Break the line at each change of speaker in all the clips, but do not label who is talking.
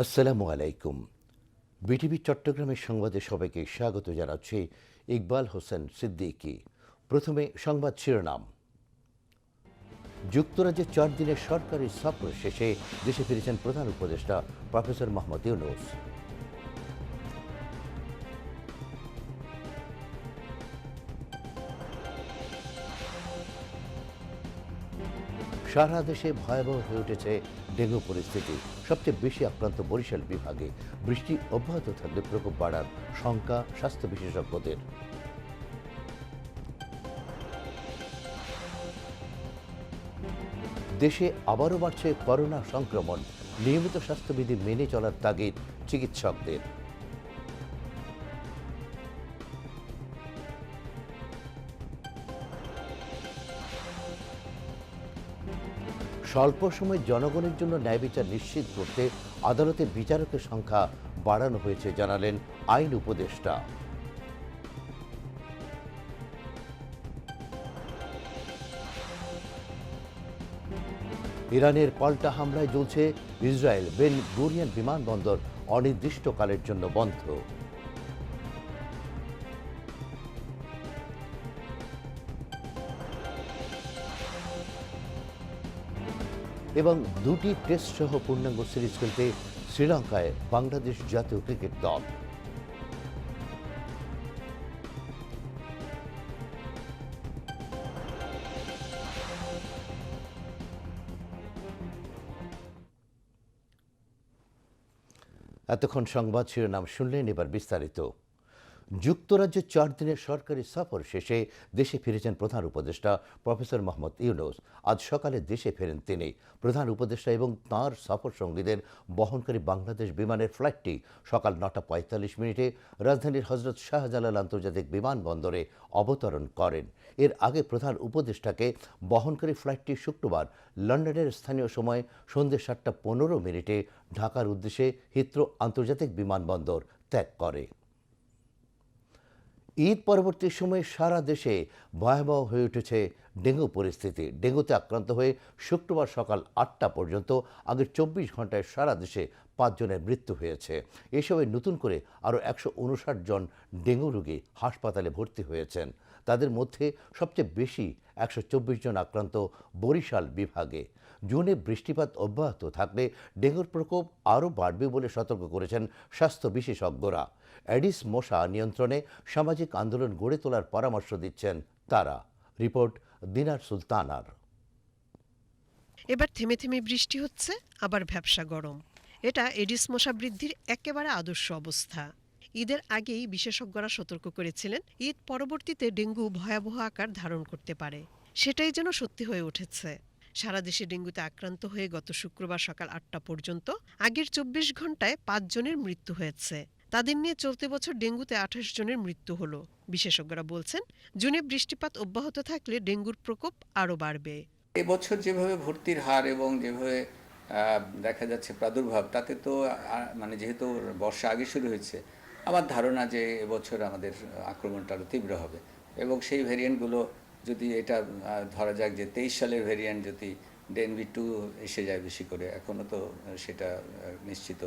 আসসালামু আলাইকুম। বিটিভি চট্টগ্রামের সংবাদে সবাইকে স্বাগত জানাচ্ছি ইকবাল হোসেন সিদ্দিকী। প্রথমে সংবাদ শিরোনাম। যুক্তরাজ্যের চার দিনের সরকারি সফর শেষে দেশে ফিরেছেন প্রধান উপদেষ্টা প্রফেসর মোহাম্মদ ইউনুস। সারা দেশে ভয়াবহ হয়ে উঠেছে ডেঙ্গু পরিস্থিতি। সবচেয়ে বেশি আক্রান্ত বরিশাল বিভাগে বৃষ্টি অব্যাহত থাকলে প্রকোপ বাড়ার শঙ্কা স্বাস্থ্য বিশেষজ্ঞদের। দেশে আবারও বাড়ছে করোনা সংক্রমণ। নিয়মিত স্বাস্থ্যবিধি মেনে চলার তাগিদ চিকিৎসকদের। স্বল্প সময় জনগণের জন্য ন্যায় বিচার নিশ্চিত করতে আদালতে বিচারকের সংখ্যা বাড়ানো হয়েছে, জানালেন আইন উপদেষ্টা। ইরানের পাল্টা হামলায় জ্বলছে ইসরায়েল। বেন গুরিয়ান বিমানবন্দর অনির্দিষ্টকালের জন্য বন্ধ। এবং দুটি টেস্ট সহ পূর্ণাঙ্গ সিরিজ খেলতে শ্রীলঙ্কায় বাংলাদেশ জাতীয় ক্রিকেট দল। এতক্ষণ সংবাদ শিরোনাম শুনলেন, এবার বিস্তারিত। যুক্তরাজ্যের চার দিনের সরকারি সফর শেষে দেশে ফিরেছেন প্রধান উপদেষ্টা প্রফেসর মোহাম্মদ ইউনুস। আজ সকালে দেশে ফেরেন তিনি। প্রধান উপদেষ্টা এবং তাঁর সফর সঙ্গীদের বহনকারী বাংলাদেশ বিমানের ফ্লাইটটি সকাল নটা পঁয়তাল্লিশ মিনিটে রাজধানীর হজরত শাহজালাল আন্তর্জাতিক বিমানবন্দরে অবতরণ করেন। এর আগে প্রধান উপদেষ্টাকে বহনকারী ফ্লাইটটি শুক্রবার লন্ডনের স্থানীয় সময় সন্ধ্যে সাতটা পনেরো মিনিটে ঢাকার উদ্দেশ্যে হিথ্রো আন্তর্জাতিক বিমানবন্দর ত্যাগ করে। ঈদ পরবর্তী সময়ে সারা দেশে ভয়াবহ হয়ে উঠেছে ডেঙ্গু পরিস্থিতি। ডেঙ্গুতে আক্রান্ত হয়ে শুক্রবার সকাল আটটা পর্যন্ত আগের চব্বিশ ঘন্টায় সারা দেশে পাঁচজনের মৃত্যু হয়েছে। এসবে নতুন করে আরও একশো উনষাট জন ডেঙ্গু রোগী হাসপাতালে ভর্তি হয়েছেন। তাদের মধ্যে সবচেয়ে বেশি একশো চব্বিশ জন আক্রান্ত বরিশাল বিভাগে। জুনে বৃষ্টিপাত অব্যাহত থাকলে ডেঙ্গুর প্রকোপ আরও বাড়বে বলে সতর্ক করেছেন স্বাস্থ্য বিশেষজ্ঞরা। অ্যাডিস মশা নিয়ন্ত্রণে সামাজিক আন্দোলন গড়ে তোলার পরামর্শ দিচ্ছেন তারা। রিপোর্ট দিনার সুলতানার।
এবার থেমে থেমে বৃষ্টি হচ্ছে, আবার ভ্যাবসা গরম। এটা এডিস মশা বৃদ্ধির একেবারে আদর্শ অবস্থা। ঈদের আগেই বিশেষজ্ঞরা সতর্ক করেছিলেন, ঈদ পরবর্তীতে ডেঙ্গু ভয়াবহ আকার ধারণ করতে পারে। সেটাই যেন সত্যি হয়ে উঠেছে। সারা দেশে ডেঙ্গুতে আক্রান্ত হয়ে গত শুক্রবার সকাল আটটা পর্যন্ত আগের চব্বিশ ঘন্টায় পাঁচ জনের মৃত্যু হয়েছে। তাদের নিয়ে চলতি বছর ডেঙ্গুতে আঠাশ জনের মৃত্যু হলো। বিশেষজ্ঞরা বলছেন, জুনে বৃষ্টিপাত অব্যাহত থাকলে ডেঙ্গুর প্রকোপ আরও বাড়বে।
এবছর যেভাবে ভর্তির হার এবং যেভাবে দেখা যাচ্ছে প্রাদুর্ভাব, তাতে তো মানে যেহেতু বর্ষা আগে শুরু হয়েছে, আমার ধারণা যে এবছর আমাদের আক্রমণটা আরও তীব্র হবে এবং সেই ভেরিয়েন্টগুলো যদি এটা ধরা যাক যে তেইশ সালের ভেরিয়েন্ট যদি ডেনভি টু এসে যায় বেশি করে এখনও তো সেটা নিশ্চিত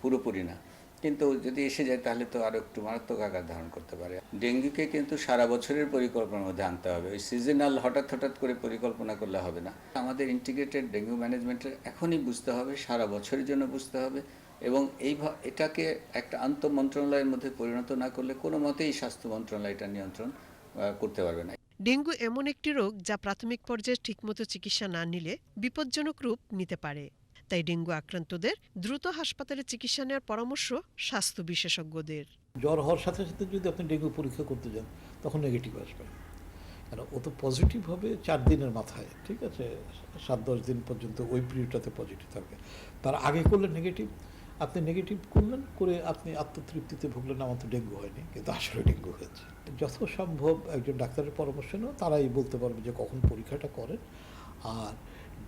পুরোপুরি না। কিন্তু যদি এসে যায় তাহলে তো আরও একটু মারাত্মক আকার ধারণ করতে পারে। ডেঙ্গুকে কিন্তু সারা বছরের পরিকল্পনার মধ্যে আনতে হবে। ওই সিজনাল হঠাৎ হঠাৎ করে পরিকল্পনা করলে হবে না। আমাদের ইন্টিগ্রেটেড ডেঙ্গু ম্যানেজমেন্টের এখনই বুঝতে হবে, সারা বছরের জন্য বুঝতে হবে এবং এই এটাকে একটা আন্তঃ মন্ত্রণালয়ের মধ্যে পরিণত না করলে কোনো মতেই স্বাস্থ্য মন্ত্রণালয় এটা নিয়ন্ত্রণ করতে পারবে না।
ডেঙ্গু এমন একটি রোগ যা প্রাথমিক পর্যায়ে ঠিকমতো চিকিৎসা না নিলে বিপজ্জনক রূপ নিতে পারে। তাই ডেঙ্গু আক্রান্তদের দ্রুত হাসপাতালে চিকিৎসা নেওয়ার পরামর্শ স্বাস্থ্য বিশেষজ্ঞদের।
জ্বর হওয়ার সাথে সাথে যদি আপনি ডেঙ্গু পরীক্ষা করতে যান, তখন নেগেটিভ আসবে। কেন? ও তো পজিটিভ হবে চার দিনের মাথায়, ঠিক আছে? সাত, দশ দিন পর্যন্ত ওই পিরিয়ডটাতে পজিটিভ থাকবে তার আগে করলে নেগেটিভ আপনি নেগেটিভ করলেন, করে আপনি আত্মতৃপ্তিতে ভুগলেন, আমার তো ডেঙ্গু হয়নি, কিন্তু আসলে ডেঙ্গু হয়েছে। যত সম্ভব একজন ডাক্তারের পরামর্শ নেও তারাই বলতে পারবে যে কখন পরীক্ষাটা করেন। আর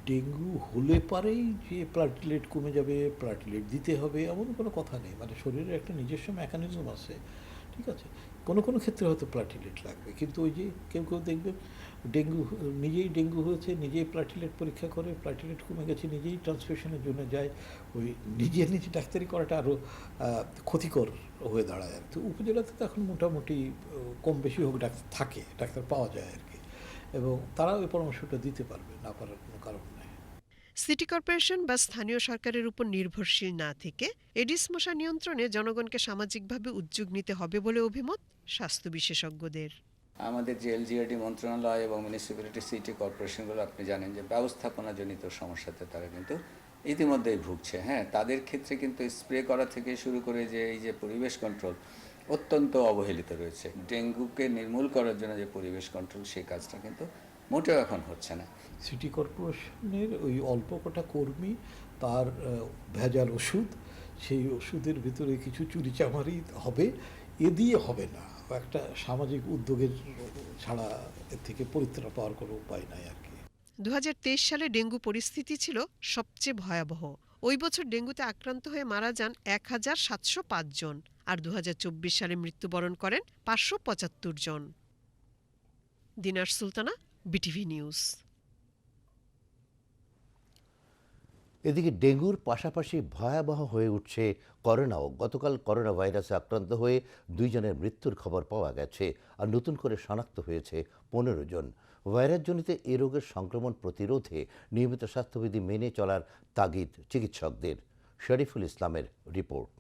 ডেঙ্গু হলে পারেই যে প্লাটিলেট কমে যাবে প্লাটিলেট দিতে হবে, এমন কোনো কথা নেই। মানে শরীরের একটা নিজস্ব মেকানিজম আছে, ঠিক আছে? কোনো কোনো ক্ষেত্রে হয়তো প্লাটিলেট লাগবে, কিন্তু ওই যে কেউ কেউ দেখবেন ডেঙ্গু নিজেই ডেঙ্গু হয়েছে, নিজেই প্লাটিলেট পরীক্ষা করে প্লাটিলেট কমে গেছে, নিজেই ট্রান্সফিউশনের জন্য যায়। ওই নিজে নিজে ডাক্তারি করাটা আরও ক্ষতিকর হয়ে দাঁড়ায় আর কি। উপজেলাতে তো এখন মোটামুটি কম বেশি হোক ডাক্তার থাকে, ডাক্তার পাওয়া যায় আর কি। এবং তারাও এই পরামর্শটা দিতে পারবে, না পারার কোনো কারণ
সিটি কর্পোরেশন বা স্থানীয় সরকারের উপর নির্ভরশীল না থেকে এডিস মশা নিয়ন্ত্রণে জনগণকে সামাজিকভাবে উদ্যোগ নিতে হবে বলে অভিমত স্বাস্থ্য বিশেষজ্ঞদের।
আমাদের যে এলজিআরডি মন্ত্রণালয় এবং মিউনিসিপ্যালিটি সিটি কর্পোরেশনগুলো আপনি জানেন যে ব্যবস্থাপনাজনিত সমস্যাতে তারা কিন্তু ইতিমধ্যেই ভুগছে। হ্যাঁ তাদের ক্ষেত্রে কিন্তু স্প্রে করা থেকে শুরু করে যে এই যে পরিবেশ কন্ট্রোল অত্যন্ত অবহেলিত রয়েছে। ডেঙ্গুকে নির্মূল করার জন্য যে পরিবেশ কন্ট্রোল সেই কাজটা কিন্তু মোটেও এখন হচ্ছে না।
সিটি কর্পোরেশনের ওই অল্প কটা কর্মী, তার ভেজাল ওষুধ, সেই ওষুধের ভিতরে কিছু চুরিচামারি হবে, এ দিয়ে হবে না। একটা সামাজিক উদ্যোগের ছাড়া এর থেকে পরিত্রাণ পাওয়ার কোনো উপায় নাই আর কি।
দু হাজার তেইশ সালে ডেঙ্গু পরিস্থিতি ছিল সবচেয়ে ভয়াবহ। ওই বছর ডেঙ্গুতে আক্রান্ত হয়ে মারা যান এক হাজার সাতশো পাঁচ জন আর দু হাজার চব্বিশ সালে মৃত্যুবরণ করেন পাঁচশো পঁচাত্তর জন। Dinar Sultana, BTV news.
এদিকে ডেঙ্গুর পাশাপাশি ভয়াবহ হয়ে উঠছে করোনাও। গতকাল করোনা ভাইরাসে আক্রান্ত হয়ে দুইজনের মৃত্যুর খবর পাওয়া গেছে আর নতুন করে শনাক্ত হয়েছে পনেরো জন। ভাইরাসজনিত এ রোগের সংক্রমণ প্রতিরোধে নিয়মিত স্বাস্থ্যবিধি মেনে চলার তাগিদ চিকিৎসকদের। শরীফুল ইসলামের রিপোর্ট।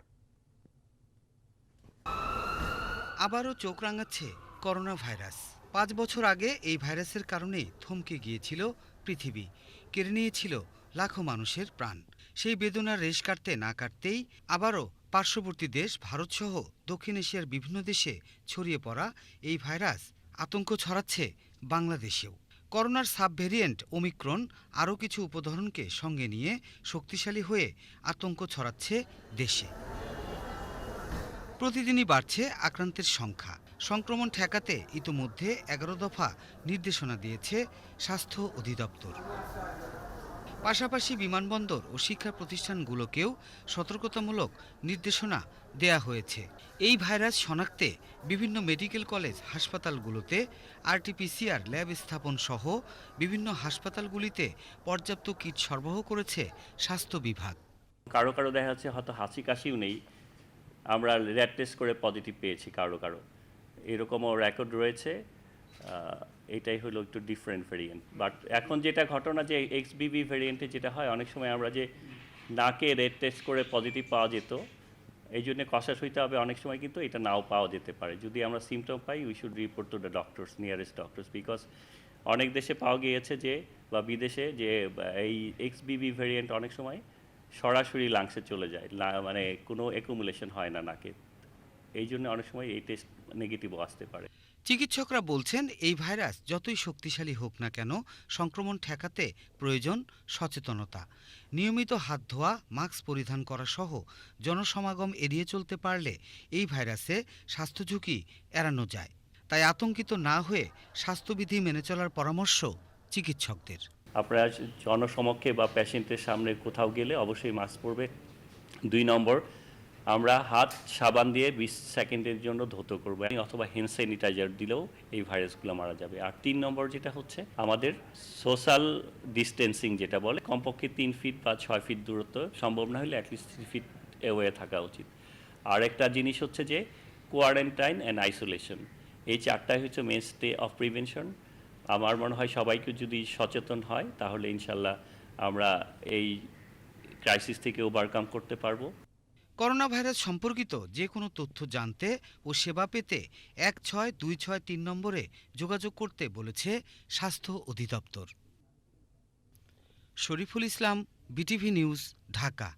আবারও চোখ রাঙাচ্ছে করোনা ভাইরাস পাঁচ বছর আগে এই ভাইরাসের কারণে থমকে গিয়েছিল পৃথিবী। কেড়ে নিয়েছিল লাখো মানুষের প্রাণ। সেই বেদনার রেশ কাটতে না কাটতেই আবারও পার্শ্ববর্তী দেশ ভারতসহ দক্ষিণ এশিয়ার বিভিন্ন দেশে ছড়িয়ে পড়া এই ভাইরাস আতঙ্ক ছড়াচ্ছে বাংলাদেশেও। করোনার সাব ভেরিয়েন্ট ওমিক্রন আরও কিছু উপধরনকে সঙ্গে নিয়ে শক্তিশালী হয়ে আতঙ্ক ছড়াচ্ছে দেশে। প্রতিদিনই বাড়ছে আক্রান্তের সংখ্যা। সংক্রমণ ঠেকাতে ইতোমধ্যে এগারো দফা নির্দেশনা দিয়েছে স্বাস্থ্য অধিদপ্তর। পাশাপাশি বিমানবন্দর ও শিক্ষা প্রতিষ্ঠানগুলোকেও সতর্কতামূলক নির্দেশনা দেয়া হয়েছে। এই ভাইরাস শনাক্তে বিভিন্ন মেডিকেল কলেজ হাসপাতালগুলোতে আরটিপিসিআর ল্যাব স্থাপন সহ বিভিন্ন হাসপাতালগুলিতে পর্যাপ্ত কিট সরবরাহ করেছে স্বাস্থ্য বিভাগ।
কারও কারও দেখা যাচ্ছে হয়তো হাসি কাশিও নেই। আমরা র্যাট টেস্ট করে পজিটিভ পেয়েছি কারও কারও। এরকমও রেকর্ড রয়েছে। এটাই হলো একটু ডিফারেন্ট ভেরিয়েন্ট বাট এখন যেটা ঘটনা যে এক্স বিবি ভেরিয়েন্টে যেটা হয়, অনেক সময় আমরা যে নাকে রেড টেস্ট করে পজিটিভ পাওয়া যেত এই জন্য কষাস হইতে হবে অনেক সময়, কিন্তু এটা নাও পাওয়া যেতে পারে। যদি আমরা symptom pi we should report to the doctors nearest doctors because অনেক দেশে পাওয়া গিয়েছে যে, বা বিদেশে যে, এই এক্স বিবি ভেরিয়েন্ট অনেক সময় সরাসরি লাংসে চলে যায় মানে কোনো অ্যাকুমুলেশন হয় না নাকে। এই জন্য অনেক সময় এই টেস্ট নেগেটিভও আসতে পারে।
চিকিৎসকরা বলছেন, এই ভাইরাস যতই শক্তিশালী হোক না কেন, সংক্রমণ ঠেকাতে প্রয়োজন সচেতনতা। নিয়মিত হাত ধোয়া, মাস্ক পরিধান করা সহ জনসমাগম এড়িয়ে চলতে পারলে এই ভাইরাসে স্বাস্থ্য ঝুঁকি এড়ানো যায়। তাই আতঙ্কিত না হয়ে স্বাস্থ্যবিধি মেনে চলার পরামর্শ চিকিৎসকদের।
আপনারা জনসমক্ষে বা পেশেন্টের সামনে কোথাও গেলে অবশ্যই মাস্ক পরবে। দুই নম্বর আমরা হাত সাবান দিয়ে বিশ সেকেন্ডের জন্য ধৌত করব। অথবা হ্যান্ড স্যানিটাইজার দিলেও এই ভাইরাসগুলো মারা যাবে। আর তিন নম্বর যেটা হচ্ছে, আমাদের সোশ্যাল ডিস্টেন্সিং যেটা বলে, কমপক্ষে তিন ফিট বা ছয় ফিট দূরত্ব সম্ভব না হলে অ্যাটলিস্ট থ্রি ফিট এওয়ে থাকা উচিত। আর একটা জিনিস হচ্ছে যে কোয়ারেন্টাইন অ্যান্ড আইসোলেশন এই চারটাই হচ্ছে মেন স্টে অফ প্রিভেনশন আমার মনে হয় সবাইকে যদি সচেতন হয়, তাহলে ইনশাল্লাহ আমরা এই ক্রাইসিস থেকে ওভারকাম করতে পারব।
করোনা ভাইরাস সম্পর্কিত যে কোনো তথ্য জানতে ও সেবা পেতে এক ছয় দুই ছয় তিন নম্বরে যোগাযোগ করতে বলেছে স্বাস্থ্য অধিদপ্তর। Shariful Islam, BTV news, Dhaka.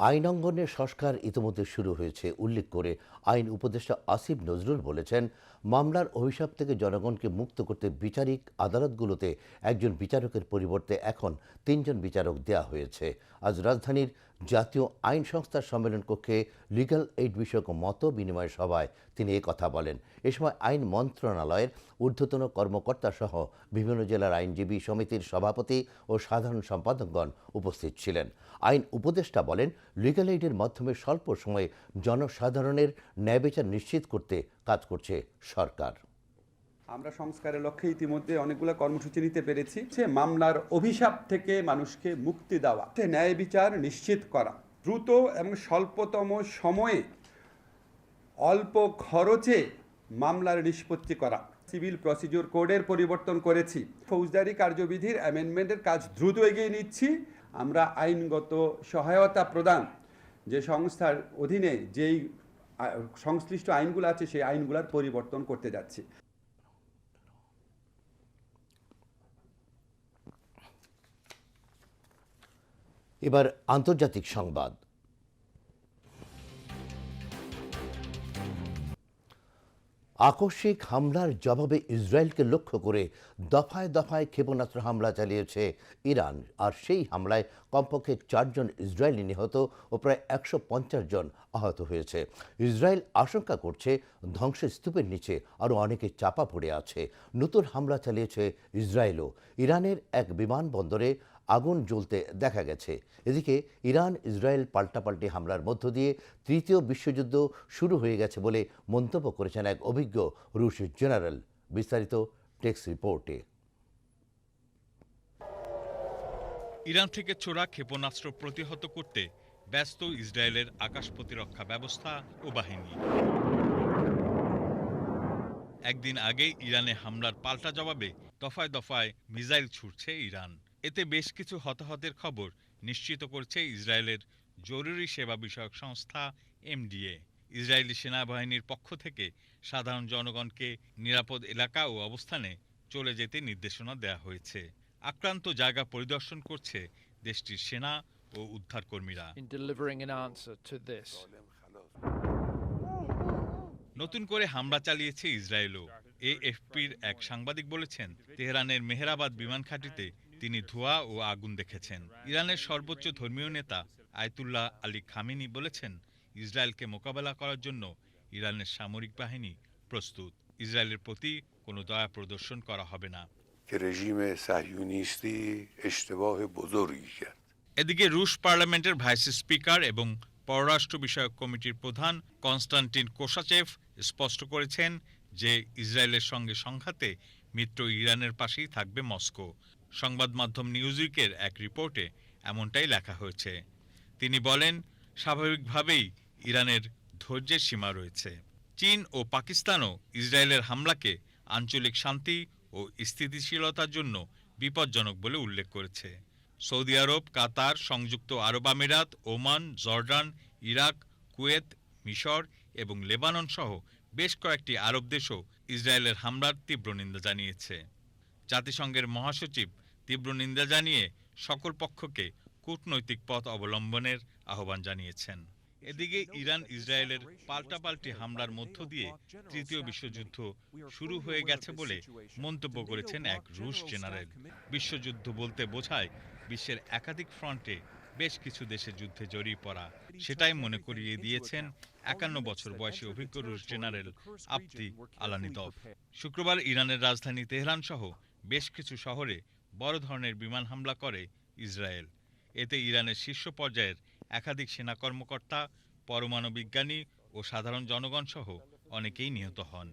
আইন অঙ্গনের সংস্কার ইতিমধ্যে শুরু হয়েছে, উল্লেখ করে আইন উপদেষ্টা আসিফ নজরুল বলেছেন মামলার অভিশাপ থেকে জনগণকে মুক্ত করতে বিচারিক আদালতগুলোতে একজন বিচারকের পরিবর্তে এখন তিনজন বিচারক দেয়া হয়েছে। আজ রাজধানীর জাতীয় আইন সংস্থার সম্মেলন কক্ষে লিগ্যাল এইড বিষয়ক মত বিনিময় সভায় তিনি এ কথা বলেন। এ সময় আইন মন্ত্রণালয়ের ঊর্ধ্বতন কর্মকর্তা সহ বিভিন্ন জেলার আইনজীবী সমিতির সভাপতি ও সাধারণ সম্পাদকগণ উপস্থিত ছিলেন। আইন উপদেষ্টা বলেন, লিগ্যাল এইডের মাধ্যমে স্বল্প সময়ে জনসাধারণের ন্যায় বিচার নিশ্চিত করতে কাজ করছে সরকার।
আমরা সংস্কারের লক্ষ্যে ইতিমধ্যে অনেকগুলো কর্মসূচি নিতে পেরেছি সে মামলার অভিশাপ থেকে মানুষকে মুক্তি দেওয়া ন্যায় বিচার নিশ্চিত করা, দ্রুত এবং স্বল্পতম সময়ে অল্প খরচে মামলার নিষ্পত্তি করা। সিভিল প্রসিডিওর কোডের পরিবর্তন করেছি। ফৌজদারি কার্যবিধির অ্যামেন্ডমেন্টের কাজ দ্রুত এগিয়ে নিচ্ছি। আমরা আইনগত সহায়তা প্রদান যে সংস্থার অধীনে যেই সংশ্লিষ্ট আইনগুলো আছে সেই আইনগুলোর পরিবর্তন করতে যাচ্ছি।
এবার আন্তর্জাতিক সংবাদ। আকস্মিক হামলার জবাবে ইসরায়েলকে লক্ষ্য করে দফায় দফায় ক্ষেপণাস্ত্র হামলা চালিয়েছে ইরান। আর সেই হামলায় কমপক্ষে চারজন ইসরায়েলি নিহত ও প্রায় একশো পঞ্চাশ জন আহত হয়েছে। ইসরায়েল আশঙ্কা করছে ধ্বংসস্তূপের নিচে আরও অনেকে চাপা পড়ে আছে। নতুন হামলা চালিয়েছে ইসরায়েলও। ইরানের এক বিমানবন্দরে আগুন জ্বলতে দেখা গেছে। এদিকে ইরান, ইসরায়েল পাল্টাপাল্টি হামলার মধ্য দিয়ে তৃতীয় বিশ্বযুদ্ধ শুরু হয়ে গেছে বলে মন্তব্য করেছেন এক অভিজ্ঞ রুশ জেনারেল। বিস্তারিত টেক্স রিপোর্টে।
ইরান থেকে ছোড়া ক্ষেপণাস্ত্র প্রতিহত করতে ব্যস্ত ইসরায়েলের আকাশ প্রতিরক্ষা ব্যবস্থা ও বাহিনী। একদিন আগে ইরানে হামলার পাল্টা জবাবে দফায় দফায় মিসাইল ছুড়ছে ইরান। এতে বেশ কিছু হতাহতের খবর নিশ্চিত করছে ইসরায়েলের জরুরি সেবা বিষয়ক সংস্থা এমডিএ। ইসরায়েলি সেনাবাহিনীর পক্ষ থেকে সাধারণ জনগণকে নিরাপদ এলাকা ও অবস্থানে চলে যেতে নির্দেশনা দেওয়া হয়েছে। আক্রান্ত জায়গা পরিদর্শন করছে দেশটির সেনা ও উদ্ধারকর্মীরা. নতুন করে হামলা চালিয়েছে ইসরায়েলও। এএফপির এক সাংবাদিক বলেছেন তেহরানের মেহরাবাদ বিমান ঘাঁটিতে তিনি ধোঁয়া ও আগুন দেখেছেন। ইরানের সর্বোচ্চ ধর্মীয় নেতা আয়তুল্লাহ আলী খামিনি বলেছেন ইসরায়েলকে মোকাবেলা করার জন্য ইরানের সামরিক বাহিনী প্রস্তুত। ইসরায়েলের প্রতি কোনো দয়া প্রদর্শন করা হবে না। এদিকে রুশ পার্লামেন্টের ভাইস স্পিকার এবং পররাষ্ট্র বিষয়ক কমিটির প্রধান কনস্টান্টিন কোসাচেফ স্পষ্ট করেছেন যে ইসরায়েলের সঙ্গে সংঘাতে মিত্র ইরানের পাশেই থাকবে মস্কো। সংবাদ মাধ্যম নিউজউইকের এক রিপোর্টে এমনটাই লেখা হয়েছে। তিনি বলেন, স্বাভাবিকভাবেই ইরানের ধৈর্যের সীমা রয়েছে। চীন ও পাকিস্তানও ইসরায়েলের হামলাকে আঞ্চলিক শান্তি ও স্থিতিশীলতার জন্য বিপজ্জনক বলে উল্লেখ করেছে। সৌদি আরব, কাতার, সংযুক্ত আরব আমিরাত, ওমান, জর্ডান, ইরাক, কুয়েত, মিশর এবং লেবানন সহ বেশ কয়েকটি আরব দেশও ইসরায়েলের হামলার তীব্র নিন্দা জানিয়েছে। জাতিসংঘের মহাসচিব তীব্র নিন্দা জানিয়ে সকল পক্ষকে কূটনৈতিক পথ অবলম্বনের আহ্বান জানিয়েছেন। এদিকে ইরান, ইসরায়েলের পাল্টাপাল্টি হামলার মধ্য দিয়ে তৃতীয় বিশ্বযুদ্ধ শুরু হয়ে গেছে বলে মন্তব্য করেছেন এক রুশ জেনারেল। বিশ্বযুদ্ধ বলতে বোঝায় বিশ্বের একাধিক ফ্রন্টে বেশ কিছু দেশে যুদ্ধে জড়িয়ে পড়া। সেটাই মনে করিয়ে দিয়েছেন একান্ন বছর বয়সী অভিজ্ঞ রুশ জেনারেল আপ্তি আলানিদভ শুক্রবার ইরানের রাজধানী তেহরান সহ বেশ কিছু শহরে বড় ধরনের বিমান হামলা করে ইসরায়েল। এতে ইরানের শীর্ষ পর্যায়ের একাধিক সেনা কর্মকর্তা, পরমাণু বিজ্ঞানী ও সাধারণ জনগণ সহ অনেকেই নিহত হন।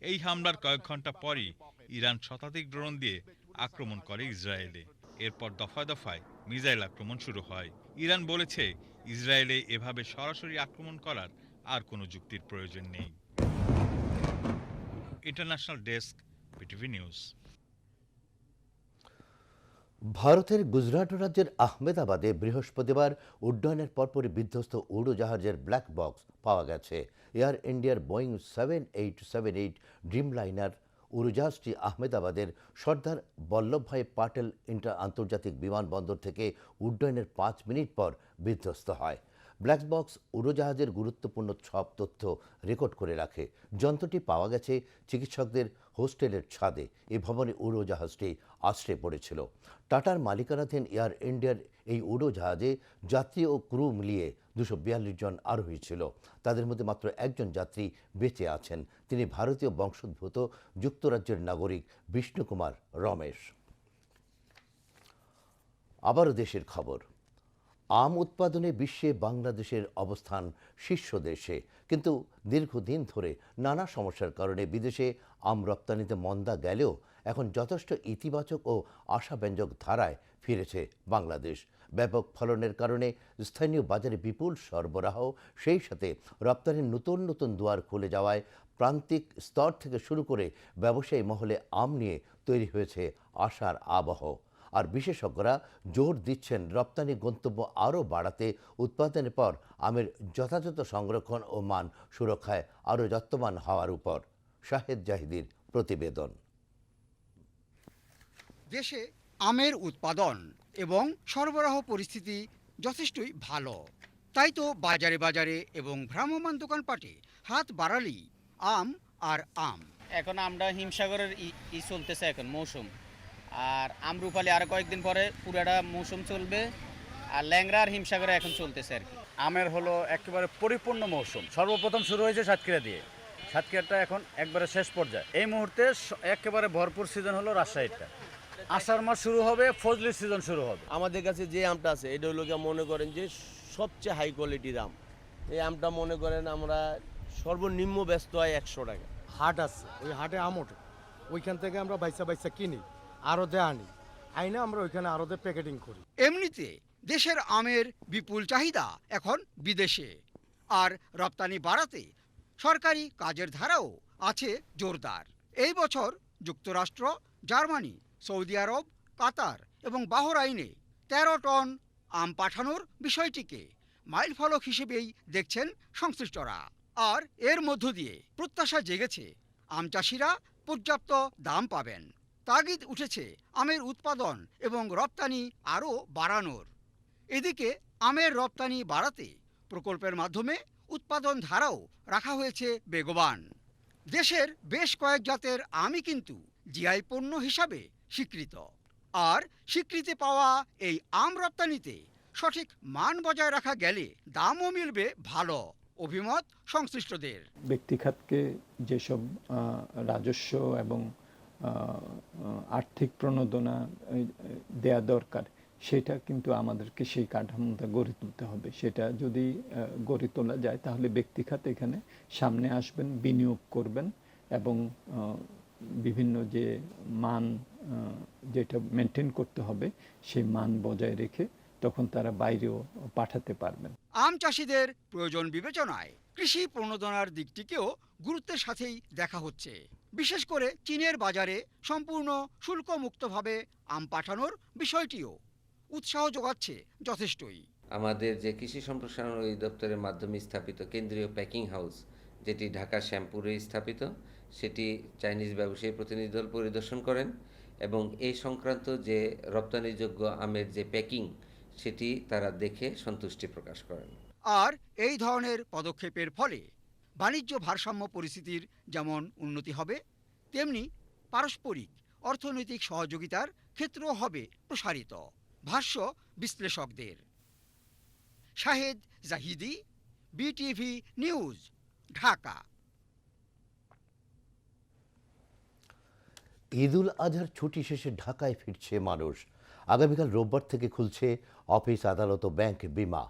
এই হামলার কয়েক ঘণ্টা পরই ইরান শতাধিক ড্রোন দিয়ে আক্রমণ করে ইসরায়েলে। এরপর দফায় দফায় মিসাইল আক্রমণ শুরু হয়। ইরান বলেছে, ইসরায়েলে এভাবে সরাসরি আক্রমণ করার আর কোনো যুক্তির প্রয়োজন নেই। International desk, PTV news.
ভারতের গুজরাট রাজ্যের আহমেদাবাদে বৃহস্পতিবার উড্ডয়নের পরপরই বিধ্বস্ত উড়োজাহাজের ব্ল্যাক বক্স পাওয়া গেছে। এয়ার ইন্ডিয়ার Boeing seven eight seven eight Dreamliner উড়োজাহাজটি আহমেদাবাদের সর্দার বল্লভভাই পাটেল ইন্টার আন্তর্জাতিক বিমানবন্দর থেকে উড্ডয়নের পাঁচ মিনিট পর বিধ্বস্ত হয়। ব্ল্যাক বক্স উড়োজাহাজের গুরুত্বপূর্ণ সব তথ্য রেকর্ড করে রাখে। যন্ত্রটি পাওয়া গেছে চিকিৎসকদের হোস্টেলের ছাদে। এ ভবনে উড়োজাহাজটি আশ্রয় পড়েছিল। টাটার মালিকানাধীন এয়ার ইন্ডিয়ার এই উড়োজাহাজে যাত্রী ও ক্রু মিলিয়ে দুশো বিয়াল্লিশ জন আরোহী ছিল। তাদের মধ্যে মাত্র একজন যাত্রী বেঁচে আছেন। তিনি ভারতীয় বংশোদ্ভূত যুক্তরাজ্যের নাগরিক বিষ্ণুকুমার রমেশ। আবারও দেশের খবর। আম উৎপাদনে বিশ্বে বাংলাদেশের অবস্থান শীর্ষ দেশে। কিন্তু দীর্ঘদিন ধরে নানা সমস্যার কারণে বিদেশে আম রপ্তানিতে মন্দা গেলেও এখন যথেষ্ট ইতিবাচক ও আশাব্যঞ্জক ধারায় ফিরেছে বাংলাদেশ। ব্যাপক ফলনের কারণে স্থানীয় বাজারে বিপুল সরবরাহ, সেই সাথে রপ্তানির নতুন নতুন দুয়ার খুলে যাওয়ায় প্রান্তিক স্তর থেকে শুরু করে ব্যবসায়ী মহলে আম নিয়ে তৈরি হয়েছে আশার আবহ। আর বিশেষজ্ঞরা জোর দিচ্ছেন রপ্তানি গন্তব্য আরও বাড়াতে উৎপাদনের পর আমের যথাযথ সংরক্ষণ ও মান সুরক্ষায় আরও যত্নবান হওয়ার উপর শাহেদ জাহিদির প্রতিবেদন।
দেশে আমের উৎপাদন এবং সরবরাহ পরিস্থিতি যথেষ্টই ভালো। তাই তো বাজারে বাজারে এবং ভ্রাম্যমাণ দোকানপাটে হাত বাড়ালি আম আর আম।
এখন আমরা হিমসাগরের ই চলতেছে এখন মৌসুম। আর আমরুপালি আরও কয়েকদিন পরে পুরাটা মৌসুম চলবে আর ল্যাংরা আর হিমসাগরে এখন চলতেছে আর কি।
আমের হলো একেবারে পরিপূর্ণ মৌসুম। সর্বপ্রথম শুরু হয়েছে সাতক্ষীরা দিয়ে। সাতক্ষীরাটা এখন একবারে শেষ পর্যায়ে। এই মুহূর্তে একেবারে ভরপুর সিজন হলো রাজশাহীটা আষাঢ় মাস শুরু হবে ফজলি সিজন শুরু হবে।
আমাদের কাছে যে আমটা আছে এটা হলো গিয়ে মনে করেন যে সবচেয়ে হাই কোয়ালিটির আম। এই আমটা মনে করেন আমরা সর্বনিম্ন ব্যস্ত হয় একশো টাকা।
হাট আছে ওই হাটে আম ওঠে। ওইখান থেকে আমরা বাইসা বাইসা কিনি। আরদে আনি। আইনা আমরা ওইখানে আরদে প্যাকেটিং করি।
এমনিতে দেশের আমের বিপুল চাহিদা এখন বিদেশে। আর রপ্তানি বাড়াতে সরকারি কাজের ধারাও আছে জোরদার। এই বছর যুক্তরাষ্ট্র, জার্মানি, সৌদি আরব, কাতার এবং বাহরাইনে তেরো টন আম পাঠানোর বিষয়টিকে মাইল ফলক হিসেবেই দেখছেন সংশ্লিষ্টরা। আর এর মধ্য দিয়ে প্রত্যাশা জেগেছে, আম চাষিরা পর্যাপ্ত দাম পাবেন। তাগিদ উঠেছে আমের উৎপাদন এবং রপ্তানি আরও বাড়ানোর। এদিকে আমের রপ্তানি বাড়াতে প্রকল্পের মাধ্যমে উৎপাদন ধারাও রাখা হয়েছে বেগবান। দেশের বেশ কয়েক জাতের আমই কিন্তু জিআই পণ্য হিসাবে স্বীকৃত। আর স্বীকৃতি পাওয়া এই আম রপ্তানিতে সঠিক মান বজায় রাখা গেলে দামও মিলবে ভালো, অভিমত সংশ্লিষ্টদের।
ব্যক্তিখাতকে যেসব রাজস্ব এবং আর্থিক প্রণোদনা দেয়া দরকার, সেটা কিন্তু আমাদেরকে সেই কাঠামোটা গড়ে তুলতে হবে। সেটা যদি গড়ে তোলা যায়, তাহলে ব্যক্তিখাত এখানে সামনে আসবেন, বিনিয়োগ করবেন এবং বিভিন্ন যে মান যেটা মেনটেন করতে হবে, সেই মান বজায় রেখে তখন তারা বাইরেও পাঠাতে পারবেন।
আম চাষিদের প্রয়োজন বিবেচনায় কৃষি প্রণোদনার দিকটিকেও গুরুত্বের সাথেই দেখা হচ্ছে। বিশেষ করে চীনের বাজারে সম্পূর্ণ শুল্কমুক্তভাবে আম পাঠানোর বিষয়টিও উৎসাহ যোগাচ্ছে যথেষ্টই।
আমাদের যে কৃষি সম্প্রসারণ অধিদপ্তরের মাধ্যমে স্থাপিত কেন্দ্রীয় প্যাকিং হাউস যেটি ঢাকা শ্যামপুরে স্থাপিত সেটি চাইনিজ ব্যবসায়ী প্রতিনিধি দল পরিদর্শন করেন এবং এই সংক্রান্ত যে রপ্তানিযোগ্য আমের যে প্যাকিং সেটি তারা দেখে সন্তুষ্টি প্রকাশ করেন।
আর এই ধরনের পদক্ষেপের ফলে বাণিজ্য ভারসাম্য পরিস্থিতির যেমন উন্নতি হবে তেমনি পারস্পরিক অর্থনৈতিক সহযোগিতার ক্ষেত্রও হবে প্রসারিত। ভাষ্য বিশ্লেষকদের। Shahed Zahidi BTV news Dhaka.
ঈদুল আজহার ছুটি শেষে ঢাকায় ফিরছে মানুষ। আগামীকাল রোববার থেকে খুলছে অফিস আদালত ও ব্যাংক বিমা।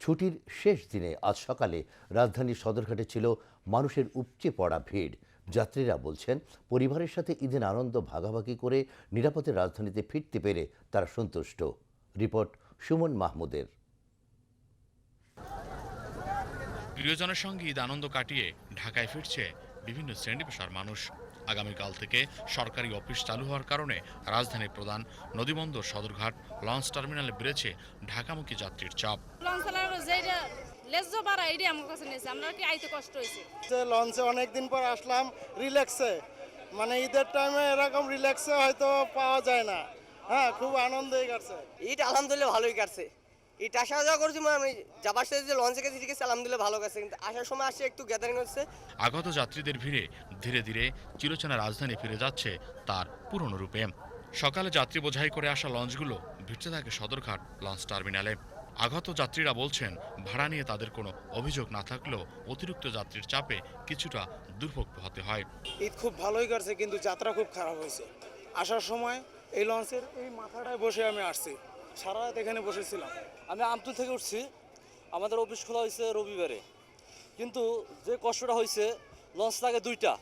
ছুটির শেষ দিনে আজ সকালে রাজধানীর সদরঘাটে ছিল মানুষের উপচে পড়া ভিড়। যাত্রীরা বলছেন, পরিবারের সাথে ঈদের আনন্দ ভাগাভাগি করে নিরাপদে রাজধানীতে ফিরতে পেরে তারা সন্তুষ্ট। রিপোর্ট সুমন মাহমুদের।
প্রিয়জনের সঙ্গে ঈদ আনন্দ কাটিয়ে ঢাকায় ফিরছে বিভিন্ন শ্রেণি পেশার মানুষ। আগামীকাল থেকে সরকারি অফিস চালু হওয়ার কারণে রাজধানীর প্রধান নদীবন্দর সদরঘাট লঞ্চ টার্মিনালে বেড়েছে ঢাকামুখী যাত্রীর চাপ।
লঞ্চে অনেকদিন পর আসলাম রিল্যাক্সে। মানে ঈদের টাইমে এরকম রিল্যাক্সে হয়তো পাওয়া যায় না। হ্যাঁ খুব আনন্দই কাটছে।
ঈদ আলহামদুলিল্লাহ ভালোই কাটছে।
এটা আসা যাওয়া করছি মানে আমি যাবার সাথে যে লঞ্চে গেছি ঠিক আছে? আলহামদুলিল্লাহ ভালো গেছে কিন্তু আসার সময় আসছে একটু গ্যাদারিং হচ্ছে।
আগত যাত্রীদের ভিড়ে ধীরে ধীরে চিরচেনা রাজধানী ফিরে যাচ্ছে তার পুরনো রূপে। সকালে যাত্রী বোঝাই করে আসা লঞ্চগুলো ভিড়তে থাকে সদরঘাট লঞ্চ টার্মিনালে। আগত যাত্রীরা বলছেন ভাড়া নিয়ে তাদের কোনো অভিযোগ না থাকলেও অতিরিক্ত যাত্রীর চাপে কিছুটা দুর্ভোগ পোহাতে হয়।
ঈদ খুব ভালোই করছে কিন্তু যাত্রা খুব খারাপ হয়েছে। আসার সময় এই লঞ্চের এই মাথাটায় বসে আমি আসছি। সারা রাত এখানে বসেছিলাম।
আমি আমতুল থেকে উঠছি আমাদের অফিস খোলা হয়েছে রবিবারে। কিন্তু যে কষ্টটা হয়েছে লঞ্চ লাগে দুইটা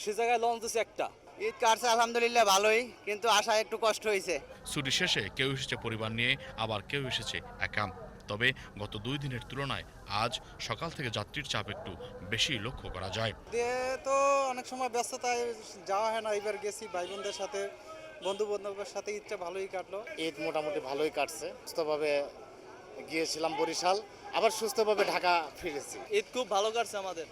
সে জায়গায় লঞ্চ দিচ্ছে একটা।
ঈদ কাটছে আলহামদুলিল্লাহ ভালোই কিন্তু আসা একটু কষ্ট হয়েছে।
ছুটি শেষে কেউ এসেছে পরিবার নিয়ে আবার কেউ এসেছে একা। তবে গত দুই দিনের তুলনায় আজ সকাল থেকে যাত্রীর চাপ একটু বেশি লক্ষ্য করা যায়।
তো অনেক সময় ব্যস্ততায় যাওয়া হয় না এবার গেছি ভাই বোনদের সাথে। বন্ধু বান্ধবের সাথে ঈদটা ভালোই কাটলো।
ঈদ মোটামুটি ভালোই কাটছে। সুস্থভাবে গিয়েছিলাম বরিশাল আবার সুস্থভাবে ঢাকা ফিরেছি।
ঈদ খুব ভালো কাটছে আমাদের।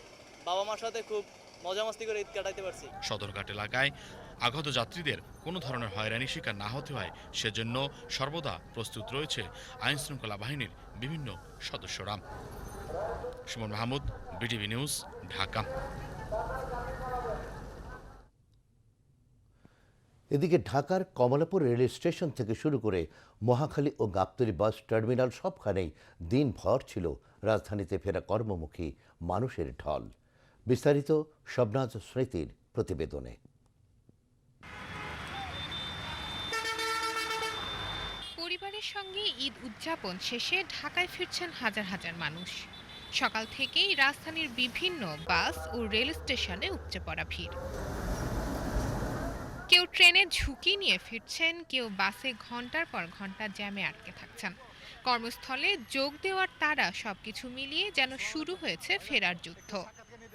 বাবা মার সাথে খুব মজা মাস্তি করে ঈদ কাটাইতে পারছি।
সদরঘাট এলাকায় আগত যাত্রীদের কোনো ধরনের হয়রানি শিকার না হতে হয় সেজন্য সর্বদা প্রস্তুত রয়েছে আইন শৃঙ্খলা বাহিনীর বিভিন্ন সদস্যরা। Sumon Mahmud BTV news Dhaka.
এদিকে ঢাকার কমলাপুর রেল স্টেশন থেকে শুরু করে মহাখালী ও গাবতলী বাস টার্মিনাল সবখানেই দিনভর ছিল রাজধানীতে ফেরা কর্মমুখী মানুষের ঢল। বিস্তারিত শবনাজ স্মৃতির প্রতিবেদনে।
পরিবারের সঙ্গে ঈদ উদযাপন শেষে ঢাকায় ফিরছেন হাজার হাজার মানুষ। সকাল থেকেই রাজধানীর বিভিন্ন বাস ও রেল স্টেশনে উপচে পড়া ভিড়। কেউ ট্রেনে ঝুঁকি নিয়ে ফিরছেন, কেউ বাসে ঘণ্টার পর ঘণ্টা জ্যামে আটকে থাকছেন। কর্মস্থলে যোগ দেওয়ার তারা সবকিছু মিলিয়ে যেন শুরু হয়েছে ফেরার যুদ্ধ।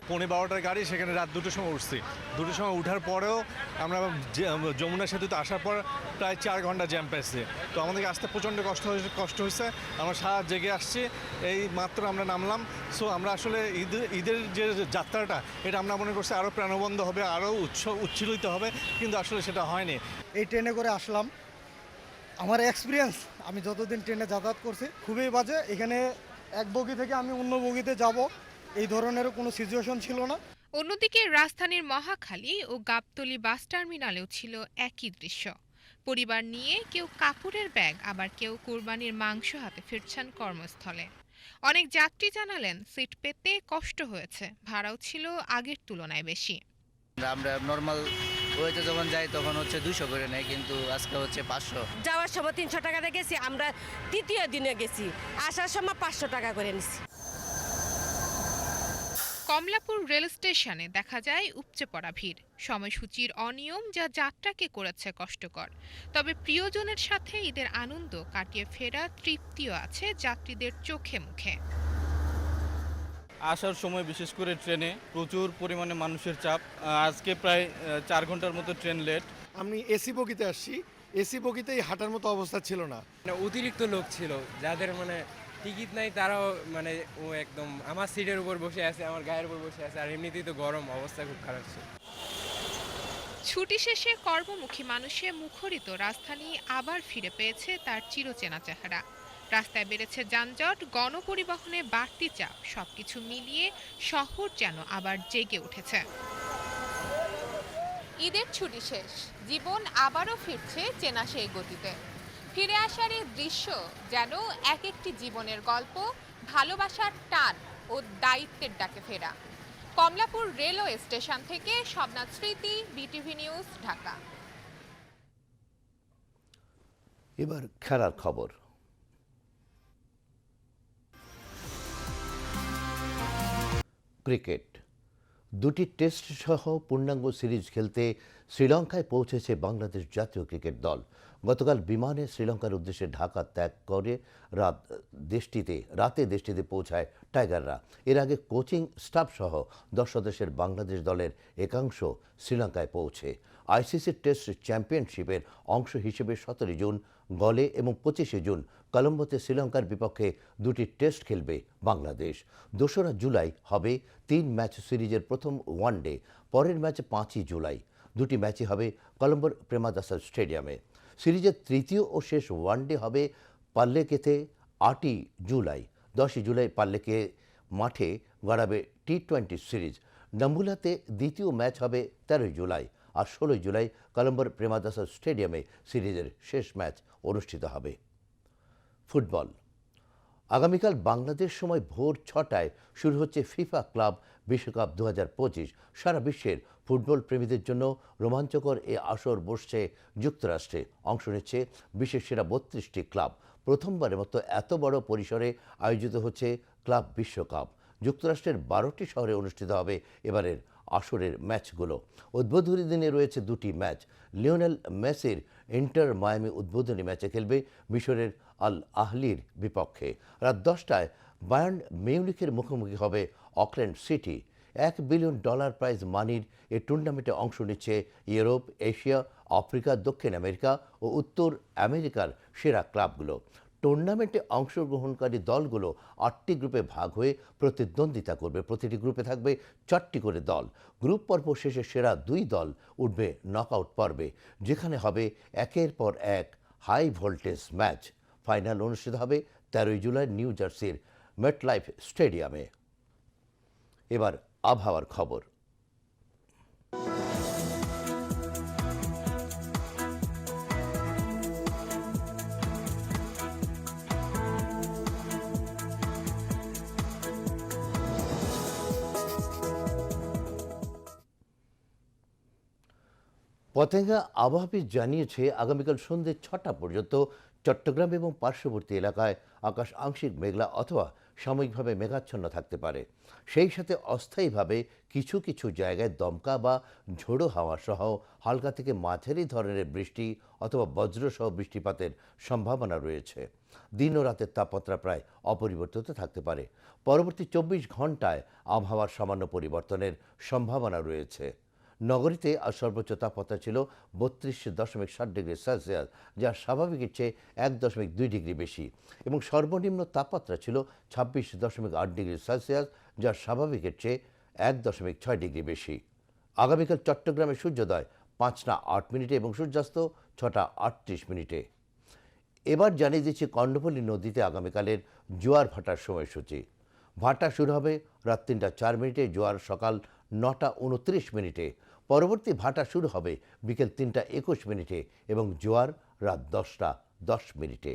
পৌনে বারোটার গাড়ি, সেখানে রাত দুটোর সময় উঠছি। দুটোর সময় উঠার পরেও আমরা যমুনা সেতুতে আসার পর প্রায় চার ঘণ্টা জ্যাম পেয়েছি। তো আমাদেরকে আসতে প্রচণ্ড কষ্ট হয়েছে কষ্ট হয়েছে। আমরা সারা জেগে আসছি, এই মাত্র আমরা নামলাম। সো আমরা আসলে ঈদের ঈদের যে যাত্রাটা, এটা আমরা মনে করছি আরও প্রাণবন্ধ হবে আরও উচ্ছ উচ্ছিলিত হবে, কিন্তু আসলে সেটা হয়নি।
এই ট্রেনে করে আসলাম। আমার এক্সপিরিয়েন্স আমি যতদিন ট্রেনে যাতায়াত করছি, খুবই বাজে। এখানে এক বগি থেকে আমি অন্য বগিতে যাব। এই ধরনের কোনো সিচুয়েশন ছিল না।
অন্যদিকে রাজধানীর মহাখালী ও গাবতলী বাস টার্মিনালেও ছিল একই দৃশ্য। পরিবার নিয়ে কেউ কাপড়ের ব্যাগ আবার কেউ কোরবানির মাংস হাতে ফিরছেন কর্মস্থলে। অনেক যাত্রী জানালেন সিট পেতে কষ্ট হয়েছে ভাড়াও ছিল আগের তুলনায় বেশি।
আমরা নর্মাল ওয়েতে যখন যাই তখন হচ্ছে দুশো করে নেয় কিন্তু আজকে হচ্ছে পাঁচশো।
যাওয়ার সময় তিনশো টাকাতে গেছি আমরা তৃতীয় দিনে গেছি আসার সময় পাঁচশো টাকা করে নিছি।
কমলাপুর রেল স্টেশনে দেখা যায় উপচে পড়া ভিড়। সময়সূচির অনিয়ম যা যাত্রাকে করেছে কষ্টকর। তবে প্রিয়জনের সাথে ঈদের আনন্দ কাটিয়ে ফেরা তৃপ্তিও আছে যাত্রীদের চোখে মুখে।
আসার সময় বিশেষ করে ট্রেনে প্রচুর পরিমাণে মানুষের চাপ। আজকে প্রায় চার ঘণ্টার মতো ট্রেন লেট।
আমি এসি বগিতে আসছি। এসি বগিতেই হাঁটার মতো অবস্থা ছিল না।
মানে অতিরিক্ত লোক ছিল যাদের মানে টিকিট নাই, তারাও মানে ও একদম আমার সিটের উপর বসে আছে, আমার গায়ের উপর বসে আছে, আর এমনিতেই তো গরম, অবস্থা খুব খারাপ ছিল।
ছুটি শেষে কর্মমুখী মানুষে মুখরিত রাজধানী আবার ফিরে পেয়েছে তার চিরচেনা চেহারা। রাস্তায় বেড়েছে যানজট, গণপরিবহনে বাড়তি চাপ, সবকিছু মিলিয়ে শহর যেন আবার জেগে উঠেছে। ঈদের ছুটি শেষ, জীবন আবারও ফিরছে চেনা সেই গতিতে। ফিরে আসার এই দৃশ্য যেন এক একটি জীবনের গল্প, ভালোবাসার টান ও দায়িত্বের ডাকে ফেরা। কমলাপুর রেলওয়ে স্টেশন থেকে শবনাথ স্মৃতি, বিটিভি নিউজ, ঢাকা।
এবার খেলার খবর। ক্রিকেট। দুটি টেস্ট সহ পূর্ণাঙ্গ সিরিজ খেলতে শ্রীলঙ্কায় পৌঁছেছে বাংলাদেশ জাতীয় ক্রিকেট দল। গতকাল বিমানে শ্রীলঙ্কার উদ্দেশ্যে ঢাকা ত্যাগ করে রাত দেশটিতে, রাতে দেশটিতে পৌঁছায় টাইগাররা। এর আগে কোচিং স্টাফ সহ দশ সদস্যের বাংলাদেশ দলের একাংশ শ্রীলঙ্কায় পৌঁছে। আইসিসি টেস্ট চ্যাম্পিয়নশিপের অংশ হিসেবে সতেরো জুন গলে এবং পঁচিশে জুন কলম্বোতে শ্রীলঙ্কার বিপক্ষে দুটি টেস্ট খেলবে বাংলাদেশ। দোসরা জুলাই হবে তিন ম্যাচ সিরিজের প্রথম ওয়ানডে পরের ম্যাচ পাঁচই জুলাই। দুটি ম্যাচই হবে কলম্বোর প্রেমাদাসা স্টেডিয়ামে। সিরিজের তৃতীয় ও শেষ ওয়ানডে হবে পাল্লেকেতে, আটই জুলাই। দশই জুলাই পাল্লেকে মাঠে গড়াবে টি টোয়েন্টি সিরিজ। নাম্বুলাতে দ্বিতীয় ম্যাচ হবে তেরোই জুলাই। আর ষোলোই জুলাই কলম্বোর প্রেমাদাসা স্টেডিয়ামে সিরিজের শেষ ম্যাচ অনুষ্ঠিত হবে। ফুটবল। আগামীকাল বাংলাদেশ সময় ভোর ছটায় শুরু হচ্ছে ফিফা ক্লাব বিশ্বকাপ দু হাজার পঁচিশ। সারা বিশ্বের ফুটবল প্রেমীদের জন্য রোমাঞ্চকর এ আসর বসছে যুক্তরাষ্ট্রে। অংশ নিচ্ছে বিশ্বের সেরা বত্রিশটি ক্লাব। প্রথমবারের মতো এত বড় পরিসরে আয়োজিত হচ্ছে ক্লাব বিশ্বকাপ। যুক্তরাষ্ট্রের বারোটি শহরে অনুষ্ঠিত হবে এবারের আসরের ম্যাচগুলো। উদ্বোধনী দিনে রয়েছে দুটি ম্যাচ। লিওনেল মেসির ইন্টার মায়ামি উদ্বোধনী ম্যাচে খেলবে মিশরের আল আহলির বিপক্ষে। রাত দশটায় বায়ার্ন মিউনিখের মুখোমুখি হবে অকল্যান্ড সিটি। এক বিলিয়ন ডলার প্রাইজ মানির এ টুর্নামেন্টে অংশ নিচ্ছে ইউরোপ, এশিয়া, আফ্রিকা, দক্ষিণ আমেরিকা ও উত্তর আমেরিকার সেরা ক্লাবগুলো। টুর্নামেন্টে অংশগ্রহণকারী দলগুলো আটটি গ্রুপে ভাগ হয়ে প্রতিদ্বন্দ্বিতা করবে। প্রতিটি গ্রুপে থাকবে চারটি করে দল। গ্রুপ পর্ব শেষে সেরা দুই দল উঠবে নকআউট পর্বে, যেখানে হবে একের পর এক হাই ভোল্টেজ ম্যাচ ফাইনাল অনুষ্ঠিত হবে তেরোই জুলাই নিউ জার্সির মেটলাইফ স্টেডিয়ামে এবার আবহাওয়ার খবর। পতেঙ্গা আবহাওয়াবিদ জানিয়েছে আগামীকাল সন্ধ্যে ছটা পর্যন্ত চট্টগ্রাম এবং পার্শ্ববর্তী এলাকায় আকাশ আংশিক মেঘলা অথবা সাময়িকভাবে মেঘাচ্ছন্ন থাকতে পারে। সেই সাথে অস্থায়ীভাবে কিছু কিছু জায়গায় দমকা বা ঝোড়ো হাওয়া সহ হালকা থেকে মাঝারি ধরনের বৃষ্টি অথবা বজ্রসহ বৃষ্টিপাতের সম্ভাবনা রয়েছে। দিন ও রাতের তাপমাত্রা প্রায় অপরিবর্তিত থাকতে পারে। পরবর্তী চব্বিশ ঘন্টায় আবহাওয়ার সামান্য পরিবর্তনের সম্ভাবনা রয়েছে। নগরীতে আজ সর্বোচ্চ তাপমাত্রা ছিল বত্রিশ দশমিক ষাট ডিগ্রি সেলসিয়াস, যা স্বাভাবিকের চেয়ে এক দশমিক দুই ডিগ্রি বেশি। এবং সর্বনিম্ন তাপমাত্রা ছিল ছাব্বিশ দশমিক আট ডিগ্রি সেলসিয়াস, যা স্বাভাবিকের চেয়ে এক দশমিক ছয় ডিগ্রি বেশি। আগামীকাল চট্টগ্রামে সূর্যোদয় পাঁচটা আট মিনিটে এবং সূর্যাস্ত ছটা আটত্রিশ মিনিটে। এবার জানিয়ে দিচ্ছি কর্ণফুলী নদীতে আগামীকালের জোয়ার ভাটার সময়সূচি। ভাটা শুরু হবে রাত তিনটা চার মিনিটে, জোয়ার সকাল নটা উনত্রিশ মিনিটে। পরবর্তী ভাটা শুরু হবে বিকেল তিনটা একুশ মিনিটে এবং জোয়ার রাত দশটা দশ মিনিটে।